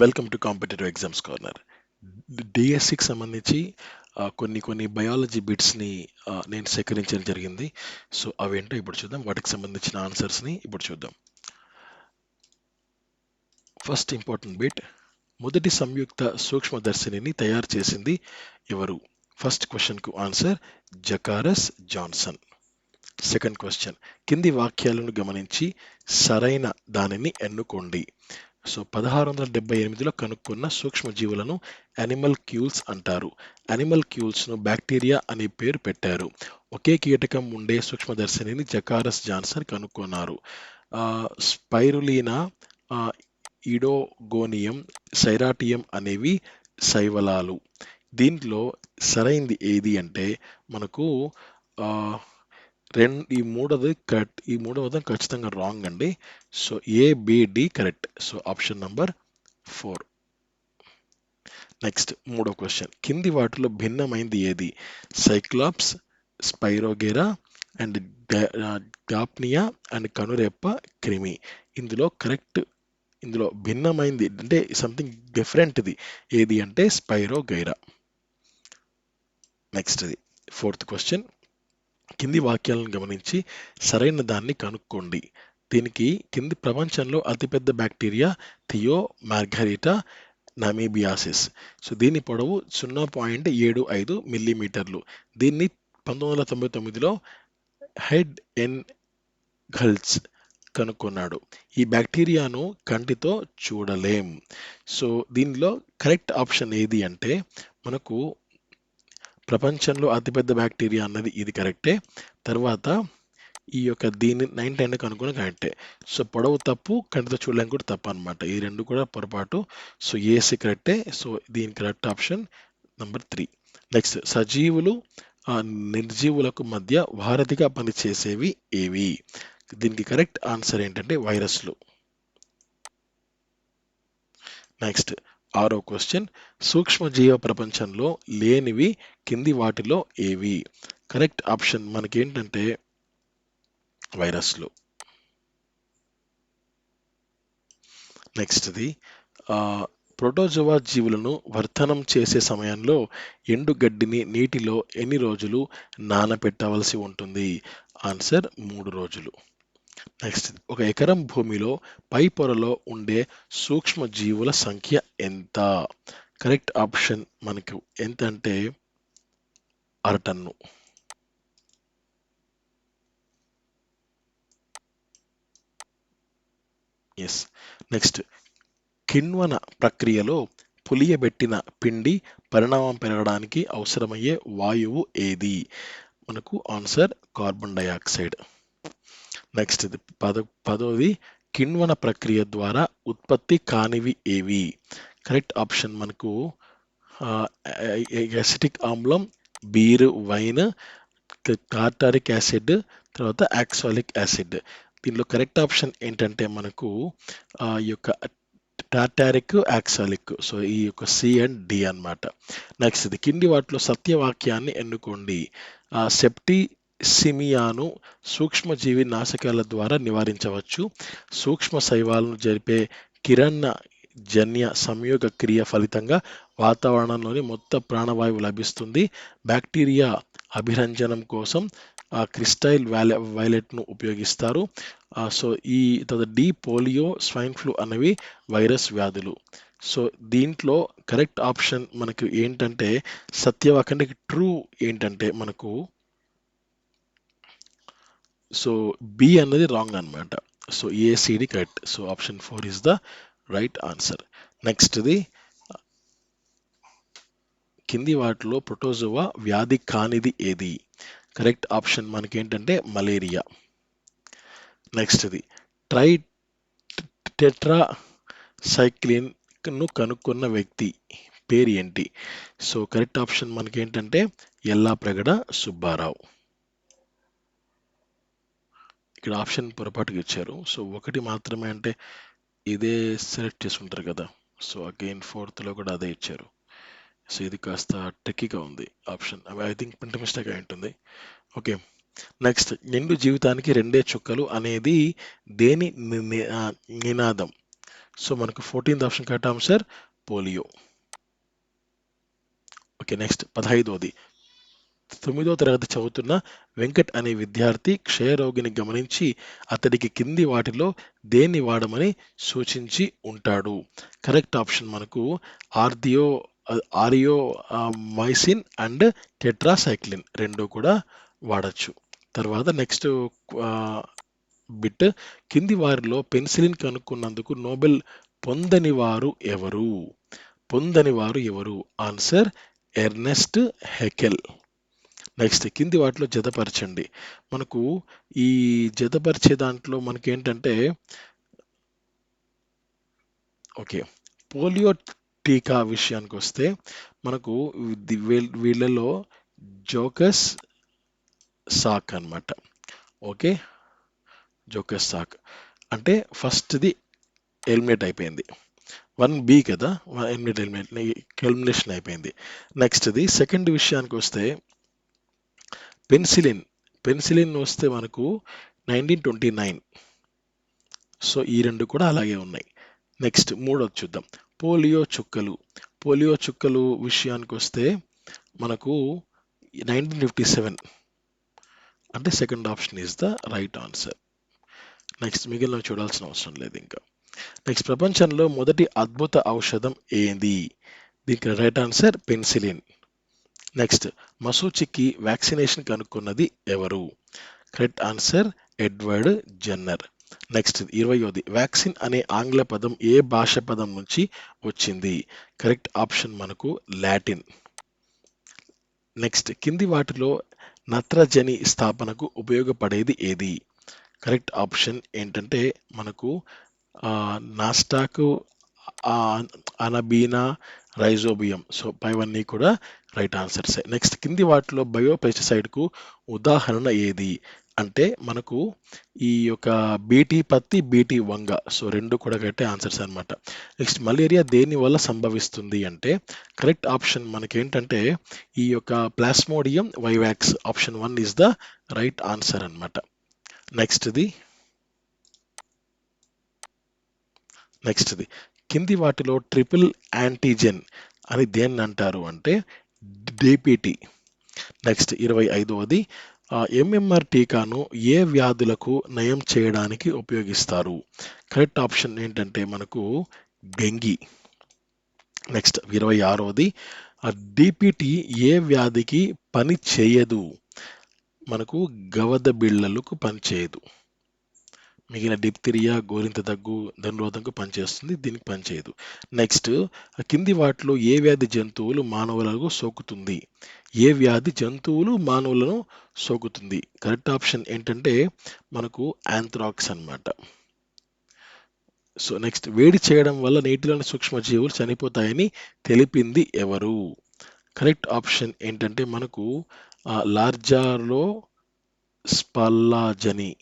Welcome to competitive exams corner డిఎస్సికి సంబంధించి కొన్ని కొన్ని బయాలజీ బిట్స్ని నేను సేకరించడం జరిగింది. సో అవేంటో ఇప్పుడు చూద్దాం. వాటికి సంబంధించిన ఆన్సర్స్ని ఇప్పుడు చూద్దాం. ఫస్ట్ ఇంపార్టెంట్ బిట్ మొదటి సంయుక్త సూక్ష్మదర్శినిని తయారు చేసింది ఎవరు? First క్వశ్చన్కు answer Zacharias Janssen second question కింది వాక్యాలను గమనించి సరైన దానిని ఎన్నుకోండి. సో పదహారు వందల డెబ్బై ఎనిమిదిలో కనుక్కున్న సూక్ష్మజీవులను యానిమల్ క్యూల్స్ అంటారు. యానిమల్ క్యూల్స్ను బ్యాక్టీరియా అనే పేరు పెట్టారు. ఒకే కీటకం ఉండే సూక్ష్మదర్శినిని జకారస్ జాన్సన్ కనుక్కున్నారు. స్పైరులీనా ఇడోగోనియం సైరాటియం అనేవి శైవలాలు. దీంట్లో సరైంది ఏది అంటే మనకు రెండు ఈ మూడవది కరెక్ట్ ఈ మూడవది ఖచ్చితంగా రాంగ్ అండి. So A B D correct so option number four next మూడో క్వశ్చన్ కింది వాటిలో భిన్నమైంది ఏది? Cyclops spirogyra and daphnia and కనురెప్ప క్రిమి ఇందులో కరెక్ట్ ఇందులో భిన్నమైంది. అంటే సంథింగ్ డిఫరెంట్ది ఏది అంటే స్పైరోగైరా నెక్స్ట్ది ఫోర్త్ క్వశ్చన్ కింది వాక్యాలను గమనించి సరైన దాన్ని కనుక్కోండి. దీనికి కింది ప్రపంచంలో అతిపెద్ద bacteria thiomargarita namibiensis. So దీని పొడవు సున్నా పాయింట్ ఏడు ఐదు మిల్లీమీటర్లు. దీన్ని పంతొమ్మిది వందల తొంభై తొమ్మిదిలో హెడ్ ఎన్ గల్స్ కనుక్కున్నాడు. ఈ బ్యాక్టీరియాను కంటితో చూడలేం. సో దీనిలో కరెక్ట్ ఆప్షన్ ఏది అంటే మనకు ప్రపంచంలో అతిపెద్ద బ్యాక్టీరియా అన్నది ఇది కరెక్టే. తర్వాత ఈ యొక్క దీన్ని నైన్ టెన్ కనుక్కుని కరెక్టే. సో పొడవు తప్పు కంటితో చూడలేం కూడా తప్పు అనమాట ఈ రెండు కూడా పొరపాటు. సో ఏసీ కరెక్టే. సో దీని correct option number three. Next సజీవులు నిర్జీవులకు మధ్య వారధిగా పనిచేసేవి ఏవి? దీనికి కరెక్ట్ ఆన్సర్ ఏంటంటే వైరస్లు. నెక్స్ట్ ఆరో క్వశ్చన్ సూక్ష్మజీవ ప్రపంచంలో లేనివి కింది వాటిలో ఏవి? కరెక్ట్ ఆప్షన్ మనకేంటంటే వైరస్లు. నెక్స్ట్ది ప్రోటోజోవా జీవులను వర్ధనం చేసే సమయంలో ఎండుగడ్డిని నీటిలో ఎన్ని రోజులు నానబెట్టవలసి ఉంటుంది? ఆన్సర్ మూడు రోజులు. నెక్స్ట్ ఒక ఎకరం భూమిలో పై పొరలో ఉండే సూక్ష్మ జీవుల సంఖ్య ఎంత కరెక్ట్ ఆప్షన్ మనకు ఎంత అంటే అరటన్ను. ఎస్ నెక్స్ట్ కిణ్వన ప్రక్రియలో పులియబెట్టిన పిండి పరిణామం పెరగడానికి అవసరమయ్యే వాయువు ఏది? మనకు ఆన్సర్ కార్బన్ డయాక్సైడ్. నెక్స్ట్ ఇది పద పదోది కిణ్వన ప్రక్రియ ద్వారా ఉత్పత్తి కానివి ఏవి? కరెక్ట్ ఆప్షన్ మనకు ఎసిటిక్ ఆమ్లం బీర్ వైన్ టార్టారిక్ యాసిడ్ తర్వాత యాక్సాలిక్ యాసిడ్. దీనిలో కరెక్ట్ ఆప్షన్ ఏంటంటే మనకు ఆ ఈ యొక్క టాటారిక్ యాక్సాలిక్. సో ఈ యొక్క సి అండ్ డి అన్నమాట. నెక్స్ట్ ఇది కింది వాటిలో సత్యవాక్యాన్ని ఎన్నుకోండి. ఆ సెప్టి సిమియాను సూక్ష్మజీవి నాశకాల ద్వారా నివారించవచ్చు. సూక్ష్మ శైవాలను జరిపే కిరణ జన్య సంయోగ క్రియ ఫలితంగా వాతావరణంలోని మొత్తం ప్రాణవాయువు లభిస్తుంది. బ్యాక్టీరియా అభిరంజనం కోసం ఆ క్రిస్టైల్ వ్యాలె వైలెట్ను ఉపయోగిస్తారు. సో ఈ తర్వాత డి పోలియో స్వైన్ ఫ్లూ అనేవి వైరస్ వ్యాధులు. సో దీంట్లో కరెక్ట్ ఆప్షన్ మనకు ఏంటంటే సత్యవాక్ ట్రూ ఏంటంటే మనకు సో బి అన్నది రాంగ్ అన్నమాట. So ACD correct. So option four is the right answer నెక్స్ట్ది కింది వాటిలో ప్రొటోజోవా వ్యాధి కానిది ఏది? కరెక్ట్ ఆప్షన్ మనకేంటంటే మలేరియా నెక్స్ట్ది ట్రై టెట్రా సైక్లిన్ను కనుక్కున్న వ్యక్తి పేరు ఏంటి సో కరెక్ట్ ఆప్షన్ మనకేంటంటే ఎల్లా ప్రగడ సుబ్బారావు. ఇక్కడ ఆప్షన్ పొరపాటుగా ఇచ్చారు సో ఒకటి మాత్రమే అంటే ఇదే సెలెక్ట్ చేసుకుంటారు కదా. సో అగైన్ ఫోర్త్లో కూడా అదే ఇచ్చారు. సో ఇది కాస్త టెక్కీగా ఉంది ఆప్షన్. అవి ఐ థింక్ ప్రింట్ మిస్టేక్ అయి ఉంటుంది. ఓకే. నెక్స్ట్ నిండు జీవితానికి రెండే చుక్కలు అనేది దేని నినాదం? సో మనకు fourteenth option correct answer polio. Okay next పదహైదవది తొమ్మిదో తరగతి చదువుతున్న వెంకట్ అనే విద్యార్థి క్షయరోగిని గమనించి అతడికి కింది వాటిలో దేన్ని వాడమని సూచించి ఉంటాడు. కరెక్ట్ ఆప్షన్ మనకు ఆర్దియో ఆరియో మైసిన్ అండ్ టెట్రాసైక్లిన్ రెండు కూడా వాడచ్చు. తర్వాత నెక్స్ట్ బిట్ కింది వారిలో పెన్సిలిన్ కనుక్కున్నందుకు నోబెల్ పొందని వారు ఎవరు? పొందని వారు ఎవరు? Answer Ernest Haeckel. నెక్స్ట్ కింది వాటిలో జతపరచండి. మనకు ఈ జతపరిచే దాంట్లో మనకి ఏంటంటే ఓకే పోలియో టీకా విషయానికి వస్తే మనకు ది- వీళ్ళలో జోకస్ సాక్ అన్నమాట. ఓకే జోకస్ సాక్. అంటే ఫస్ట్ది ఎలిమినేట్ అయిపోయింది. వన్ బి కదా ఎలిమినేట్ ఎలిమినేట్ ఎలిమినేషన్ అయిపోయింది. నెక్స్ట్ది సెకండ్ విషయానికి వస్తే పెన్సిలిన్. పెన్సిలిన్ వస్తే మనకు నైన్టీన్ ట్వంటీ నైన్. సో ఈ రెండు కూడా అలాగే ఉన్నాయి. నెక్స్ట్ మూడోది చూద్దాం. పోలియో చుక్కలు. పోలియో చుక్కలు విషయానికి వస్తే మనకు నైన్టీన్ ఫిఫ్టీ సెవెన్. అంటే second option is the right answer. Next మిగిలిన చూడాల్సిన అవసరం లేదు ఇంకా. నెక్స్ట్ ప్రపంచంలో మొదటి అద్భుత ఔషధం ఏంది? దీనికి రైట్ ఆన్సర్ పెన్సిలిన్. నెక్స్ట్ మసూచికి వ్యాక్సినేషన్ కనుక్కున్నది ఎవరు correct answer Edward Jenner next ఇరవయోది vaccine అనే ఆంగ్ల పదం ఏ భాష పదం నుంచి వచ్చింది? కరెక్ట్ ఆప్షన్ మనకు లాటిన్ నెక్స్ట్ కింది వాటిలో నత్రజని స్థాపనకు ఉపయోగపడేది ఏది? కరెక్ట్ ఆప్షన్ ఏంటంటే మనకు నాస్టాకు అనబీనా రైజోబియం. సో పైవన్నీ కూడా రైట్ ఆన్సర్స్. నెక్స్ట్ కింది వాటిలో బయో పెస్టిసైడ్కు ఉదాహరణ ఏది? అంటే మనకు ఈ యొక్క బీటీ పత్తి బీటీ వంగ. సో రెండు కూడా కరెక్టే ఆన్సర్స్ అనమాట నెక్స్ట్ మలేరియా దేని వల్ల సంభవిస్తుంది అంటే కరెక్ట్ ఆప్షన్ మనకేంటంటే ఈ యొక్క plasmodium vivax option one is the right answer అన్నమాట. నెక్స్ట్ది. నెక్స్ట్ది. కింది వాటిలో ట్రిపుల్ యాంటీజెన్ అని దేన్ని అంటారు అంటే డిపిటి నెక్స్ట్ ఇరవై ఐదవది ఎంఎంఆర్ టీకాను ఏ వ్యాధులకు నయం చేయడానికి ఉపయోగిస్తారు? కరెక్ట్ ఆప్షన్ ఏంటంటే మనకు డెంగీ నెక్స్ట్ ఇరవై ఆరవది డిపిటి ఏ వ్యాధికి పని చేయదు? మనకు గవద బిళ్ళలకు పని చేయదు. మిగిలిన డిప్తిరియా గోరింత దగ్గు ధనురోధంకు పనిచేస్తుంది దీనికి పనిచేయదు నెక్స్ట్ కింది వాటిలో ఏ వ్యాధి జంతువులు మానవులకు సోకుతుంది? ఏ వ్యాధి జంతువులు మానవులను సోకుతుంది? కరెక్ట్ ఆప్షన్ ఏంటంటే మనకు యాంథ్రాక్స్ అన్నమాట. సో నెక్స్ట్ వేడి చేయడం వల్ల నీటిలోని సూక్ష్మజీవులు చనిపోతాయని తెలిపింది ఎవరు? కరెక్ట్ ఆప్షన్ ఏంటంటే మనకు లార్జాలో స్పల్లాజని.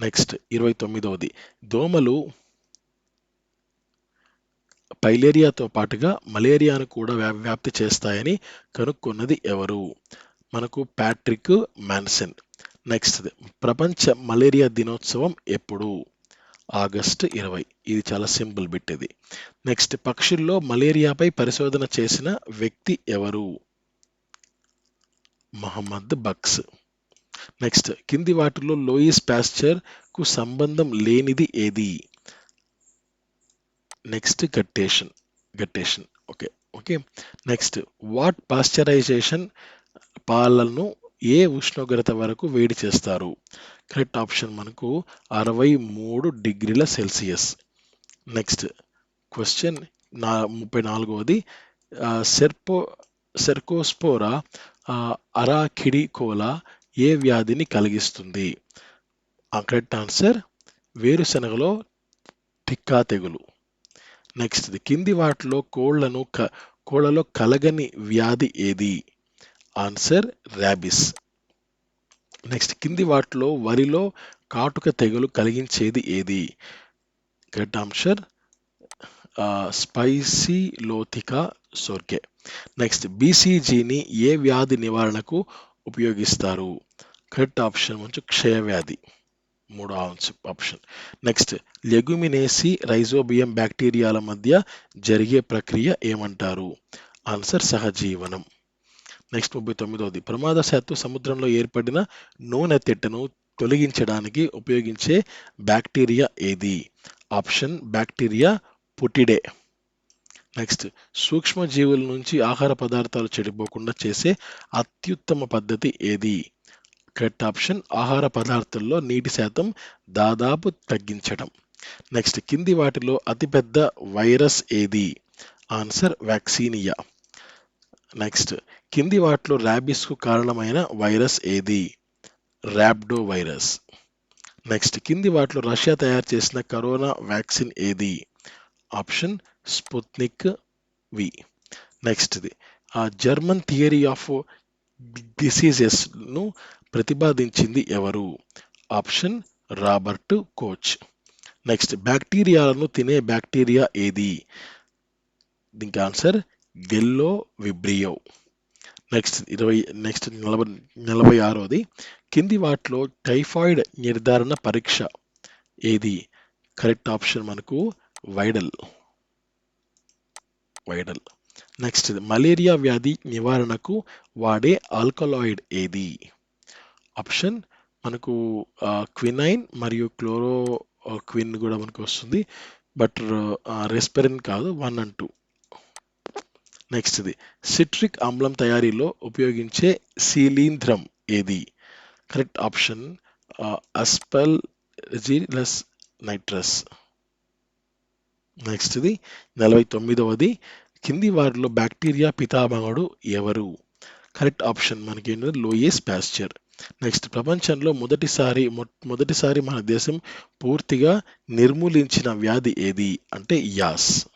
నెక్స్ట్ ఇరవై తొమ్మిదవది. దోమలు పైలేరియాతో పాటుగా మలేరియాను కూడా వ్యాప్తి చేస్తాయని కనుక్కున్నది ఎవరు? మనకు ప్యాట్రిక్ మ్యాన్సన్ నెక్స్ట్ ప్రపంచ మలేరియా దినోత్సవం ఎప్పుడు? ఆగస్టు ఇరవై. ఇది చాలా సింపుల్ బిట్ ఇది నెక్స్ట్ పక్షుల్లో మలేరియాపై పరిశోధన చేసిన వ్యక్తి ఎవరు? మహమ్మద్ బక్స్. నెక్స్ట్ కింది వాటిలో లోయిస్ ప్యాస్చర్కు సంబంధం లేనిది ఏది? Next guttation guttation okay okay next what pasteurization పాలను ఏ ఉష్ణోగ్రత వరకు వేడి చేస్తారు? కరెక్ట్ ఆప్షన్ మనకు అరవై మూడు డిగ్రీల సెల్సియస్ నెక్స్ట్ క్వశ్చన్ నా ముప్పై నాలుగవది. సెర్పో సెర్కోస్పోరా అరాకిడికోలా ఏ వ్యాధిని కలిగిస్తుంది? కరెక్ట్ ఆన్సర్ వేరుశనగలో టిక్కా తెగులు. నెక్స్ట్ కింది వాటిలో కోళ్ళను క కోళ్ళలో కలగని వ్యాధి ఏది? Answer rabies. నెక్స్ట్ కింది వాటిలో వరిలో కాటుక తెగులు కలిగించేది ఏది? కరెక్ట్ ఆన్సర్ స్పైసీ లోతిక సోర్కే. నెక్స్ట్ బీసీజీని ఏ వ్యాధి నివారణకు ఉపయోగిస్తారు. కరెక్ట్ ఆప్షన్ మంచి క్షయవ్యాధి మూడో ఆప్షన్ నెక్స్ట్ లెగుమినేసి రైజోబియం బ్యాక్టీరియాల మధ్య జరిగే ప్రక్రియ ఏమంటారు? ఆన్సర్ సహజీవనం. నెక్స్ట్ ముప్పై తొమ్మిదవది. ప్రమాదశాత్తు సముద్రంలో ఏర్పడిన నూనె తిట్టను తొలగించడానికి ఉపయోగించే బ్యాక్టీరియా ఏది? ఆప్షన్ బ్యాక్టీరియా పుటిడే నెక్స్ట్ సూక్ష్మజీవుల నుంచి ఆహార పదార్థాలు చెడిపోకుండా చేసే అత్యుత్తమ పద్ధతి ఏది? కరెక్ట్ ఆప్షన్ ఆహార పదార్థాల్లో నీటి శాతం దాదాపు తగ్గించడం నెక్స్ట్ కింది వాటిలో అతిపెద్ద వైరస్ ఏది? ఆన్సర్ వ్యాక్సీనియా నెక్స్ట్ కింది వాటిలో ర్యాబిస్కు కారణమైన వైరస్ ఏది? ర్యాబ్డో వైరస్ నెక్స్ట్ కింది వాటిలో రష్యా తయారు చేసిన కరోనా వ్యాక్సిన్ ఏది? Option Sputnik V. నెక్స్ట్ది. ఆ జర్మన్ థియరీ ఆఫ్ డిసీజెస్ను ప్రతిపాదించింది ఎవరు? Option Robert Koch. నెక్స్ట్ బ్యాక్టీరియాలను తినే బ్యాక్టీరియా ఏది? దీనికి ఆన్సర్ గెల్లో విబ్రియో. నెక్స్ట్ ఇరవై నెక్స్ట్ నలభై నలభై ఆరోది. కింది వాటిలో టైఫాయిడ్ నిర్ధారణ పరీక్ష ఏది? కరెక్ట్ ఆప్షన్ మనకు వైడల్. వైడల్ నెక్స్ట్ మలేరియా వ్యాధి నివారణకు వాడే ఆల్కలాయిడ్ ఏది? ఆప్షన్ మనకు క్వినైన్ మరియు క్లోరో క్విన్ కూడా మనకు వస్తుంది. బట్ రెస్పెరిన్ కాదు వన్ అండ్ టూ. నెక్స్ట్ది సిట్రిక్ ఆమ్లం తయారీలో ఉపయోగించే శీలీంధ్రం ఏది? కరెక్ట్ ఆప్షన్ అస్పల్ జిలస్ నైట్రస్. నెక్స్ట్ది నలభై తొమ్మిదవది కింది వారిలో బ్యాక్టీరియా పితామహుడు ఎవరు? కరెక్ట్ ఆప్షన్ మనకి ఏంటంటే లోయస్ ప్యాస్చర్. నెక్స్ట్ ప్రపంచంలో మొదటిసారి మొదటిసారి మన దేశం పూర్తిగా నిర్మూలించిన వ్యాధి ఏది? అంటే యాస్.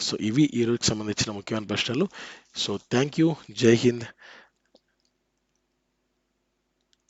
సో ఇవి ఈరోజుకి సంబంధించిన ముఖ్యమైన ప్రశ్నలు. సో థ్యాంక్ యూ జై హింద్.